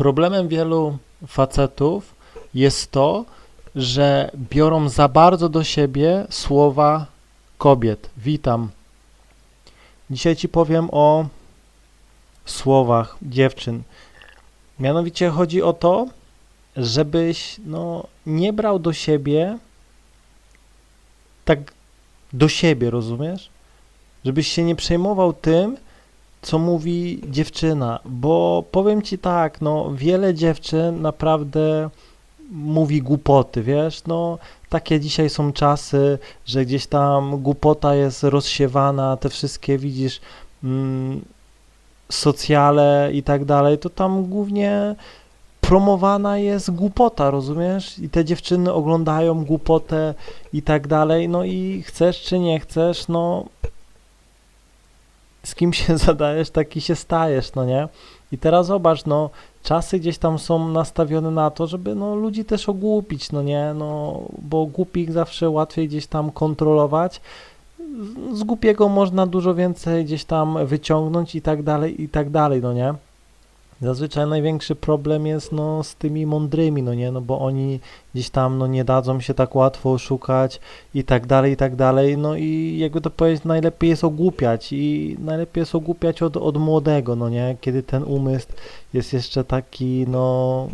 Problemem wielu facetów jest to, że biorą za bardzo do siebie słowa kobiet. Witam. Dzisiaj Ci powiem o słowach dziewczyn. Mianowicie chodzi o to, żebyś no, nie brał do siebie tak do siebie, rozumiesz? Żebyś się nie przejmował tym, co mówi dziewczyna, bo powiem ci tak, no wiele dziewczyn naprawdę mówi głupoty, wiesz, no takie dzisiaj są czasy, że gdzieś tam głupota jest rozsiewana, te wszystkie widzisz mm, socjale i tak dalej, to tam głównie promowana jest głupota, rozumiesz? I te dziewczyny oglądają głupotę i tak dalej, no i chcesz czy nie chcesz, no z kim się zadajesz, taki się stajesz, no nie? I teraz zobacz, no, czasy gdzieś tam są nastawione na to, żeby no, ludzi też ogłupić, no nie? No, bo głupich zawsze łatwiej gdzieś tam kontrolować. Z- głupiego można dużo więcej gdzieś tam wyciągnąć i tak dalej, i tak dalej, no nie? Zazwyczaj największy problem jest no, z tymi mądrymi, no nie? No bo oni gdzieś tam no, nie dadzą się tak łatwo oszukać i tak dalej, i tak dalej. No i jakby to powiedzieć, najlepiej jest ogłupiać i najlepiej jest ogłupiać od, od młodego, no nie? Kiedy ten umysł jest jeszcze taki, no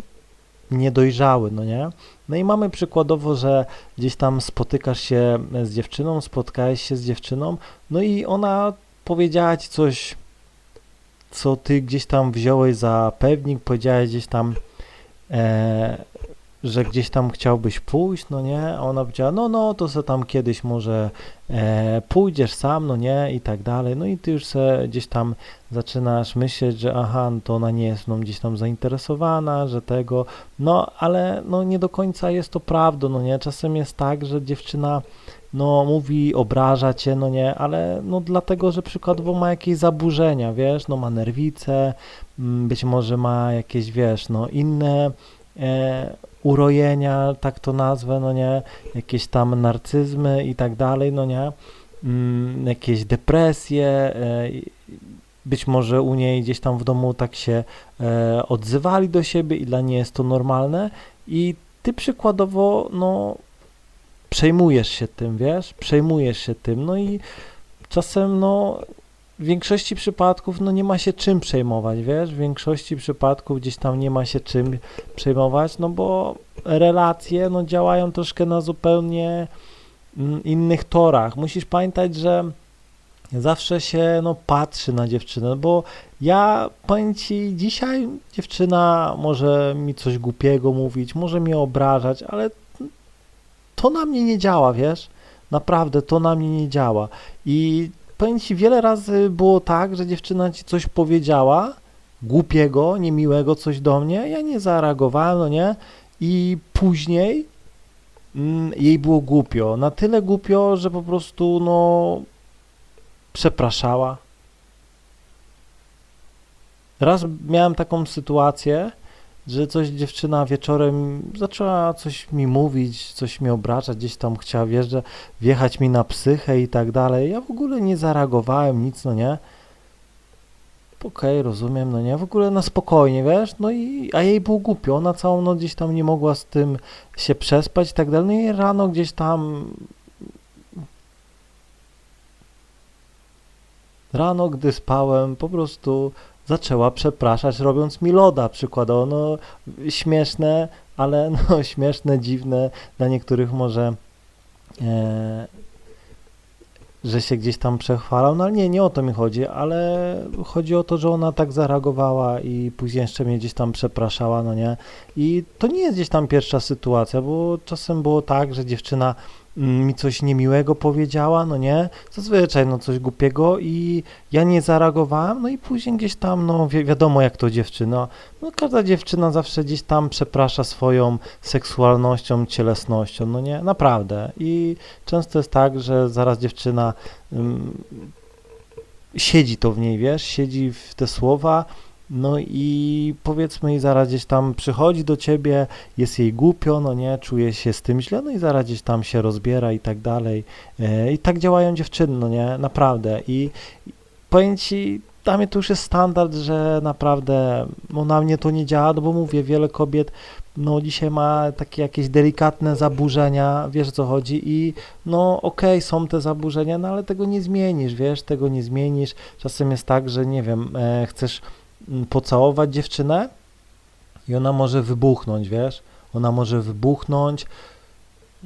niedojrzały, no nie? No i mamy przykładowo, że gdzieś tam spotykasz się z dziewczyną, spotkałeś się z dziewczyną, no i ona powiedziała ci coś, co ty gdzieś tam wziąłeś za pewnik, powiedziałeś gdzieś tam, e, że gdzieś tam chciałbyś pójść, no nie? A ona powiedziała, no, no, to se tam kiedyś może e, pójdziesz sam, no nie? I tak dalej. No i ty już se gdzieś tam zaczynasz myśleć, że aha, no to ona nie jest mną gdzieś tam zainteresowana, że tego, no, ale no nie do końca jest to prawdą, no nie? Czasem jest tak, że dziewczyna no mówi, obraża cię, no nie, ale no dlatego, że przykładowo ma jakieś zaburzenia, wiesz, no ma nerwice, mm, być może ma jakieś, wiesz, no inne e, urojenia, tak to nazwę, no nie, jakieś tam narcyzmy i tak dalej, no nie, mm, jakieś depresje, e, być może u niej gdzieś tam w domu tak się e, odzywali do siebie i dla niej jest to normalne. I ty przykładowo, no przejmujesz się tym, wiesz, przejmujesz się tym, no i czasem, no, w większości przypadków, no, nie ma się czym przejmować, wiesz, w większości przypadków gdzieś tam nie ma się czym przejmować, no, bo relacje, no, działają troszkę na zupełnie mm, innych torach. Musisz pamiętać, że zawsze się, no, patrzy na dziewczynę, bo ja, powiem ci, dzisiaj dziewczyna może mi coś głupiego mówić, może mnie obrażać, ale to na mnie nie działa, wiesz? Naprawdę, to na mnie nie działa. I powiem ci, wiele razy było tak, że dziewczyna ci coś powiedziała, głupiego, niemiłego coś do mnie, ja nie zareagowałem, no nie? I później mm, jej było głupio. Na tyle głupio, że po prostu, no, przepraszała. Raz miałem taką sytuację, że coś dziewczyna wieczorem zaczęła coś mi mówić, coś mi obrażać, gdzieś tam chciała wjeżdżać, wjechać mi na psychę i tak dalej. Ja w ogóle nie zareagowałem, nic, no nie. Okej, rozumiem, no nie, w ogóle na spokojnie, wiesz, no i, a jej było głupio, ona całą noc gdzieś tam nie mogła z tym się przespać i tak dalej, no i rano gdzieś tam, rano, gdy spałem, po prostu zaczęła przepraszać, robiąc mi loda przykładowo, no śmieszne, ale no śmieszne, dziwne, dla niektórych może, e, że się gdzieś tam przechwalał, no ale nie, nie o to mi chodzi, ale chodzi o to, że ona tak zareagowała i później jeszcze mnie gdzieś tam przepraszała, no nie, i to nie jest gdzieś tam pierwsza sytuacja, bo czasem było tak, że dziewczyna mi coś niemiłego powiedziała, no nie, zazwyczaj no coś głupiego i ja nie zareagowałem, no i później gdzieś tam, no wi wiadomo jak to dziewczyna, no każda dziewczyna zawsze gdzieś tam przeprasza swoją seksualnością, cielesnością, no nie, naprawdę. I często jest tak, że zaraz dziewczyna ym, siedzi to w niej, wiesz, siedzi w te słowa, no i powiedzmy i zaraz gdzieś tam przychodzi do ciebie, jest jej głupio, no nie, czuje się z tym źle, no i zaraz gdzieś tam się rozbiera i tak dalej. E, I tak działają dziewczyny, no nie, naprawdę. I i powiem ci, dla mnie to już jest standard, że naprawdę no, na mnie to nie działa, no bo mówię, wiele kobiet no dzisiaj ma takie jakieś delikatne zaburzenia, wiesz o co chodzi i no okej, są te zaburzenia, no ale tego nie zmienisz, wiesz, tego nie zmienisz. Czasem jest tak, że nie wiem, e, chcesz pocałować dziewczynę i ona może wybuchnąć, wiesz, ona może wybuchnąć,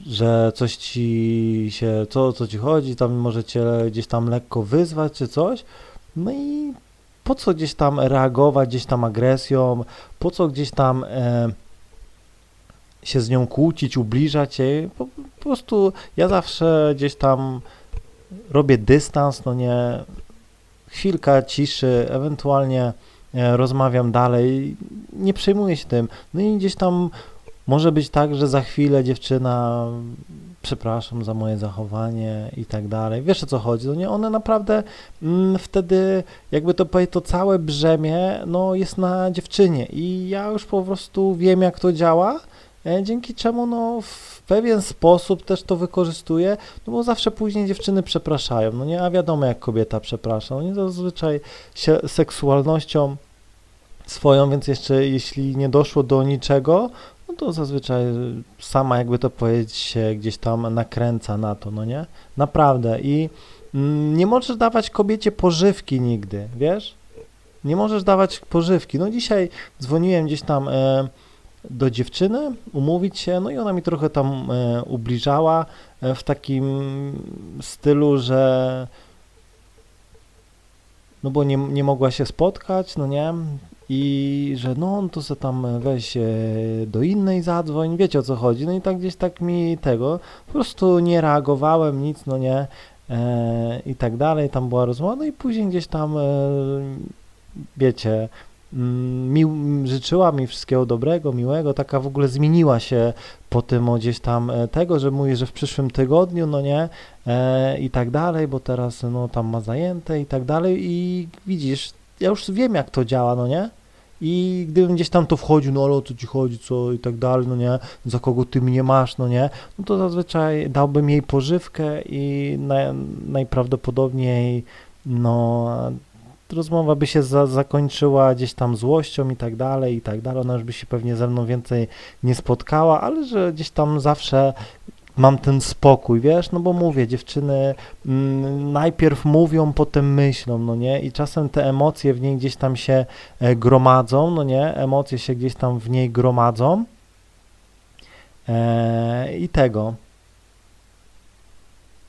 że coś ci się, co, co ci chodzi, tam może cię gdzieś tam lekko wyzwać czy coś, no i po co gdzieś tam reagować, gdzieś tam agresją, po co gdzieś tam e, się z nią kłócić, ubliżać jej, po, po prostu ja zawsze gdzieś tam robię dystans, no nie, chwilka ciszy, ewentualnie rozmawiam dalej, nie przejmuję się tym, no i gdzieś tam może być tak, że za chwilę dziewczyna, przepraszam za moje zachowanie i tak dalej. Wiesz o co chodzi? No nie, one naprawdę mm, wtedy, jakby to powiedzieć, to całe brzemię no, jest na dziewczynie i ja już po prostu wiem, jak to działa, e, dzięki czemu no, w pewien sposób też to wykorzystuję, no bo zawsze później dziewczyny przepraszają, no nie, a wiadomo jak kobieta przeprasza, no nie zazwyczaj się seksualnością swoją, więc jeszcze jeśli nie doszło do niczego, no to zazwyczaj sama, jakby to powiedzieć, się gdzieś tam nakręca na to, no nie? Naprawdę. I mm, nie możesz dawać kobiecie pożywki nigdy, wiesz? Nie możesz dawać pożywki. No dzisiaj dzwoniłem gdzieś tam e, do dziewczyny, umówić się, no i ona mi trochę tam e, ubliżała e, w takim stylu, że no bo nie, nie mogła się spotkać, no nie? I że no, to se tam weź e, do innej zadzwoń, wiecie o co chodzi. No i tak gdzieś tak mi tego, po prostu nie reagowałem, nic, no nie, e, i tak dalej, tam była rozmowa, no i później gdzieś tam, e, wiecie, mi, życzyła mi wszystkiego dobrego, miłego, taka w ogóle zmieniła się po tym o gdzieś tam e, tego, że mówi, że w przyszłym tygodniu, no nie, e, i tak dalej, bo teraz no tam ma zajęte i tak dalej. I widzisz, ja już wiem jak to działa, no nie? I gdybym gdzieś tam to wchodził, no ale o co ci chodzi, co i tak dalej, no nie, za kogo ty mnie masz, no nie, no to zazwyczaj dałbym jej pożywkę i na, najprawdopodobniej, no, rozmowa by się za, zakończyła gdzieś tam złością i tak dalej, i tak dalej, ona już by się pewnie ze mną więcej nie spotkała, ale że gdzieś tam zawsze mam ten spokój, wiesz, no bo mówię, dziewczyny mm, najpierw mówią, potem myślą, no nie, i czasem te emocje w niej gdzieś tam się e, gromadzą, no nie, emocje się gdzieś tam w niej gromadzą. E, i tego.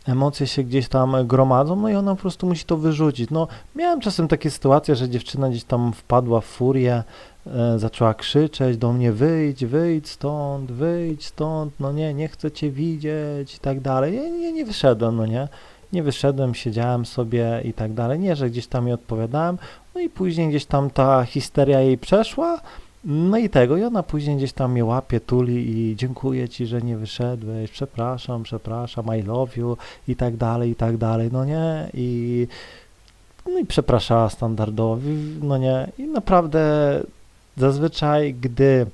Emocje się gdzieś tam gromadzą, no i ona po prostu musi to wyrzucić. No, miałem czasem takie sytuacje, że dziewczyna gdzieś tam wpadła w furię, e, zaczęła krzyczeć do mnie, wyjdź, wyjdź stąd, wyjdź stąd, no nie, nie chcę cię widzieć i tak dalej. Ja nie, nie wyszedłem, no nie, nie wyszedłem, siedziałem sobie i tak dalej. Nie, że gdzieś tam jej odpowiadałem, no i później gdzieś tam ta histeria jej przeszła, no i tego, i ona później gdzieś tam mnie łapie, tuli i dziękuję ci, że nie wyszedłeś, przepraszam, przepraszam, I love you i tak dalej, i tak dalej, no nie, i no i przepraszała standardowo, no nie, i naprawdę zazwyczaj, gdy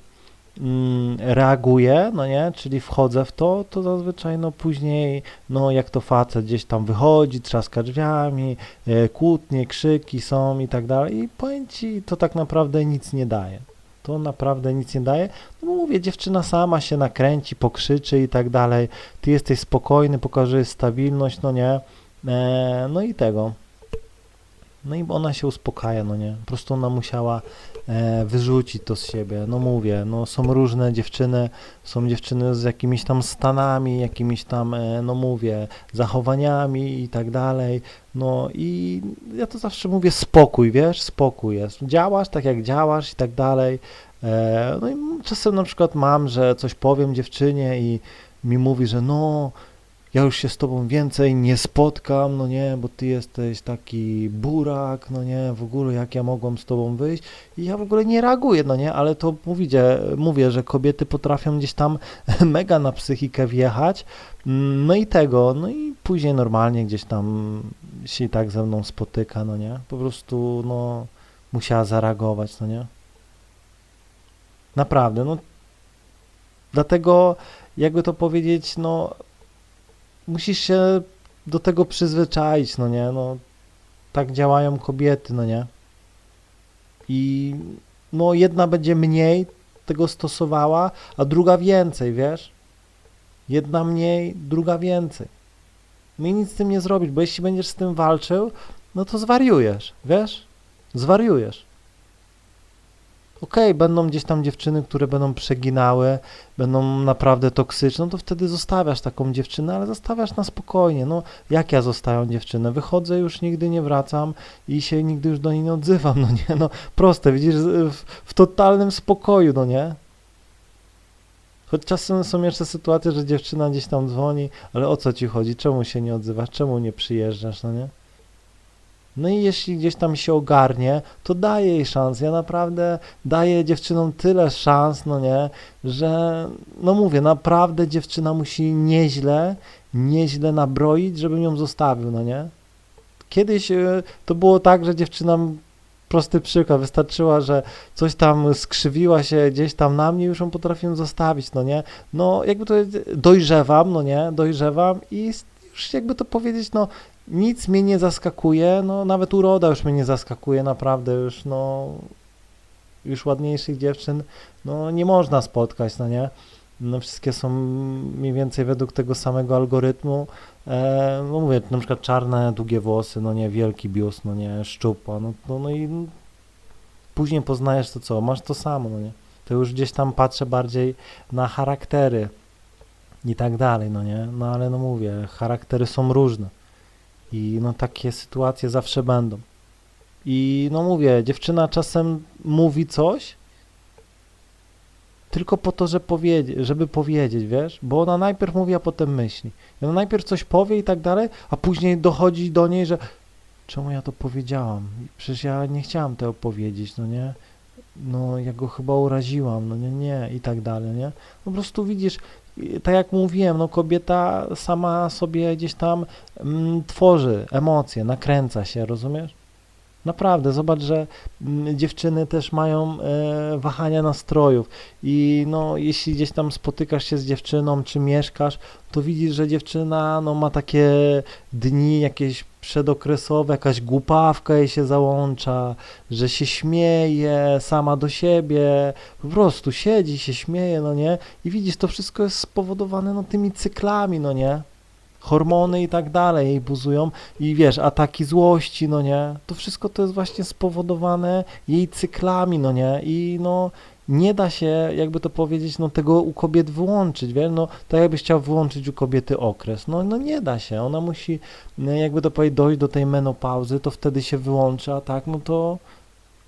mm, reaguję, no nie, czyli wchodzę w to, to zazwyczaj, no później, no jak to facet gdzieś tam wychodzi, trzaska drzwiami, e, kłótnie, krzyki są i tak dalej i powiem ci, to tak naprawdę nic nie daje. To naprawdę nic nie daje. No bo mówię, dziewczyna sama się nakręci, pokrzyczy i tak dalej. Ty jesteś spokojny, pokażesz stabilność, no nie. E, no i tego. No i ona się uspokaja, no nie. Po prostu ona musiała e, wyrzucić to z siebie. No mówię, no są różne dziewczyny, są dziewczyny z jakimiś tam stanami, jakimiś tam, e, no mówię, zachowaniami i tak dalej. No i ja to zawsze mówię spokój, wiesz, spokój jest. Działasz tak jak działasz i tak dalej. E, no i czasem na przykład mam, że coś powiem dziewczynie i mi mówi, że no, ja już się z tobą więcej nie spotkam, no nie, bo ty jesteś taki burak, no nie, w ogóle jak ja mogłam z tobą wyjść? I ja w ogóle nie reaguję, no nie, ale to mówicie, mówię, że kobiety potrafią gdzieś tam mega na psychikę wjechać, no i tego, no i później normalnie gdzieś tam się tak ze mną spotyka, no nie, po prostu, no, musiała zareagować, no nie. Naprawdę, no, dlatego, jakby to powiedzieć, no, musisz się do tego przyzwyczaić, no nie, no, tak działają kobiety, no nie. I no jedna będzie mniej tego stosowała, a druga więcej, wiesz? Jedna mniej, druga więcej. No i nic z tym nie zrobisz, bo jeśli będziesz z tym walczył, no to zwariujesz, wiesz? Zwariujesz. Okej, będą gdzieś tam dziewczyny, które będą przeginały, będą naprawdę toksyczne, no to wtedy zostawiasz taką dziewczynę, ale zostawiasz na spokojnie. No, jak ja zostawiam dziewczynę? Wychodzę, już nigdy nie wracam i się nigdy już do niej nie odzywam, no nie? No, proste, widzisz, w, w totalnym spokoju, no nie? Choć czasem są jeszcze sytuacje, że dziewczyna gdzieś tam dzwoni, ale o co ci chodzi? Czemu się nie odzywasz? Czemu nie przyjeżdżasz, no nie? No i jeśli gdzieś tam się ogarnie, to daję jej szans. Ja naprawdę daję dziewczynom tyle szans, no nie, że no mówię, naprawdę dziewczyna musi nieźle, nieźle nabroić, żebym ją zostawił, no nie. Kiedyś e, to było tak, że dziewczyna, prosty przykład, wystarczyła, że coś tam skrzywiła się gdzieś tam na mnie, już ją potrafiłem zostawić, no nie. No jakby to dojrzewam, no nie, dojrzewam i już jakby to powiedzieć, no nic mnie nie zaskakuje, no nawet uroda już mnie nie zaskakuje, naprawdę już no już ładniejszych dziewczyn no nie można spotkać, no nie? No wszystkie są mniej więcej według tego samego algorytmu. E, no mówię, na przykład czarne, długie włosy, no nie, wielki biust, no nie, szczupła, no, no, no i później poznajesz to co, masz to samo, no nie? To już gdzieś tam patrzę bardziej na charaktery i tak dalej, no nie? No ale no mówię, charaktery są różne. I no takie sytuacje zawsze będą. I no mówię, dziewczyna czasem mówi coś tylko po to, że powiedzie, żeby powiedzieć, wiesz? Bo ona najpierw mówi, a potem myśli. I ona najpierw coś powie i tak dalej, a później dochodzi do niej, że czemu ja to powiedziałam? Przecież ja nie chciałam tego powiedzieć, no nie? No, ja go chyba uraziłam, no nie, nie, i tak dalej, nie? Po prostu widzisz, tak jak mówiłem, no kobieta sama sobie gdzieś tam mm, tworzy emocje, nakręca się, rozumiesz? Naprawdę, zobacz, że mm, dziewczyny też mają e, wahania nastrojów i no, jeśli gdzieś tam spotykasz się z dziewczyną, czy mieszkasz, to widzisz, że dziewczyna no, ma takie dni jakieś przedokresowe, jakaś głupawka jej się załącza, że się śmieje sama do siebie, po prostu siedzi, się śmieje, no nie? I widzisz, to wszystko jest spowodowane no, tymi cyklami, no nie? hormony i tak dalej jej buzują i wiesz, ataki złości, no nie, to wszystko to jest właśnie spowodowane jej cyklami, no nie, i no nie da się, jakby to powiedzieć, no tego u kobiet wyłączyć, wiesz, no tak jakbyś chciał wyłączyć u kobiety okres, no, no nie da się, ona musi, no, jakby to powiedzieć, dojść do tej menopauzy, to wtedy się wyłączy, a tak, no to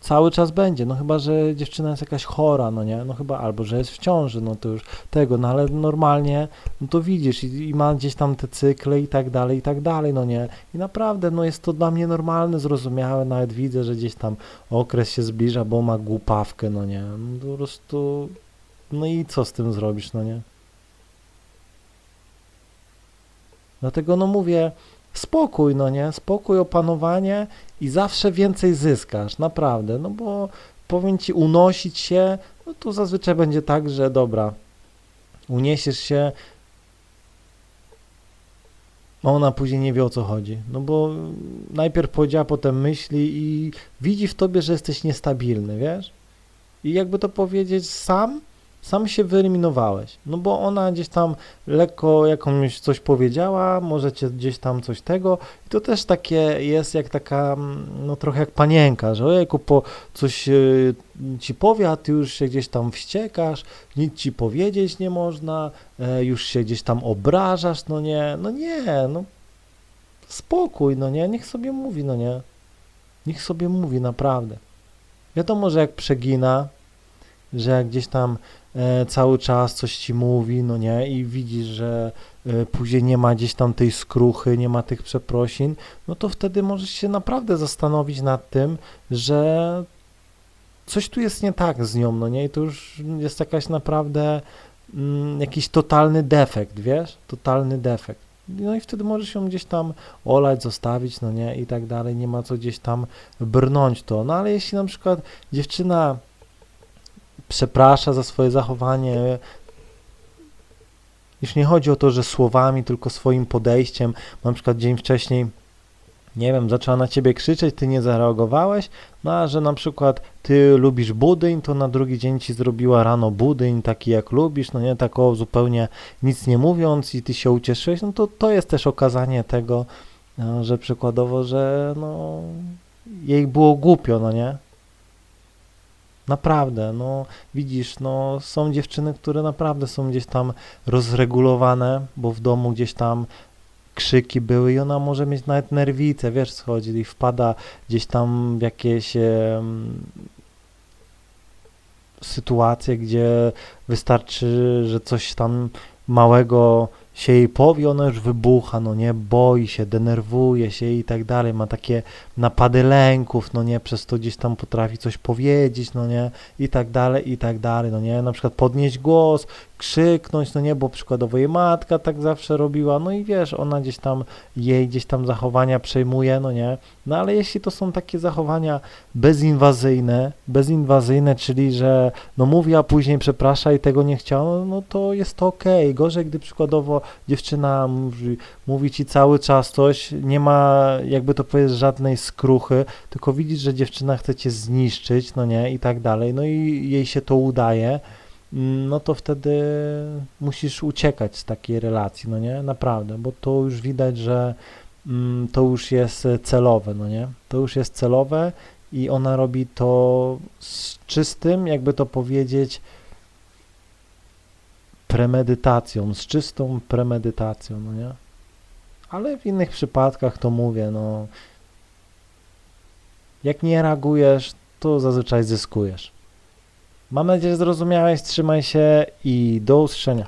cały czas będzie, no chyba, że dziewczyna jest jakaś chora, no nie, no chyba, albo, że jest w ciąży, no to już tego, no ale normalnie, no to widzisz i, i ma gdzieś tam te cykle i tak dalej, i tak dalej, no nie, i naprawdę, no jest to dla mnie normalne, zrozumiałe, nawet widzę, że gdzieś tam okres się zbliża, bo ma głupawkę, no nie, no po prostu, no i co z tym zrobisz, no nie. Dlatego, no mówię, spokój, no nie, spokój, opanowanie i zawsze więcej zyskasz, naprawdę, no bo powiem ci unosić się, no to zazwyczaj będzie tak, że dobra, uniesiesz się, ona później nie wie o co chodzi, no bo najpierw powiedziała, potem myśli i widzi w tobie, że jesteś niestabilny, wiesz? I jakby to powiedzieć sam, sam się wyeliminowałeś, no bo ona gdzieś tam lekko jakąś coś powiedziała, możecie gdzieś tam coś tego. I to też takie jest jak taka, mm, no trochę jak panienka, że ojejku, po coś y, ci powie, a ty już się gdzieś tam wściekasz, nic ci powiedzieć nie można, e, już się gdzieś tam obrażasz, no nie, no nie, no spokój, no nie, niech sobie mówi, no nie, niech sobie mówi, naprawdę. Wiadomo, że jak przegina, że gdzieś tam e, cały czas coś ci mówi, no nie, i widzisz, że e, później nie ma gdzieś tam tej skruchy, nie ma tych przeprosin, no to wtedy możesz się naprawdę zastanowić nad tym, że coś tu jest nie tak z nią, no nie, i to już jest jakaś naprawdę mm, jakiś totalny defekt, wiesz, totalny defekt. No i wtedy możesz ją gdzieś tam olać, zostawić, no nie, i tak dalej, nie ma co gdzieś tam brnąć to. No ale jeśli na przykład dziewczyna przeprasza za swoje zachowanie. Już nie chodzi o to, że słowami, tylko swoim podejściem. Na przykład dzień wcześniej nie wiem, zaczęła na ciebie krzyczeć, ty nie zareagowałeś, no a że na przykład ty lubisz budyń, to na drugi dzień ci zrobiła rano budyń taki jak lubisz, no nie, tak o zupełnie nic nie mówiąc i ty się ucieszyłeś, no to to jest też okazanie tego, no, że przykładowo, że no jej było głupio, no nie? Naprawdę, no widzisz, no są dziewczyny, które naprawdę są gdzieś tam rozregulowane, bo w domu gdzieś tam krzyki były i ona może mieć nawet nerwicę, wiesz co chodzi, i wpada gdzieś tam w jakieś em, sytuacje, gdzie wystarczy, że coś tam małego się jej powie, ona już wybucha, no nie, boi się, denerwuje się i tak dalej, ma takie napady lęków, no nie, przez to gdzieś tam potrafi coś powiedzieć, no nie, i tak dalej, i tak dalej, no nie, na przykład podnieść głos, krzyknąć, no nie, bo przykładowo jej matka tak zawsze robiła, no i wiesz, ona gdzieś tam, jej gdzieś tam zachowania przejmuje, no nie, no ale jeśli to są takie zachowania bezinwazyjne, bezinwazyjne, czyli że no mówi, a później przeprasza i tego nie chciał, no to jest to okej, gorzej, gdy przykładowo dziewczyna mówi, mówi ci cały czas coś, nie ma, jakby to powiedzieć, żadnej skruchy, tylko widzisz, że dziewczyna chce cię zniszczyć, no nie, i tak dalej, no i jej się to udaje, no to wtedy musisz uciekać z takiej relacji, no nie, naprawdę, bo to już widać, że mm, to już jest celowe, no nie, to już jest celowe i ona robi to z czystym, jakby to powiedzieć, premedytacją, z czystą premedytacją, no nie? Ale w innych przypadkach to mówię, no jak nie reagujesz, to zazwyczaj zyskujesz. Mam nadzieję, że zrozumiałeś, trzymaj się i do usłyszenia.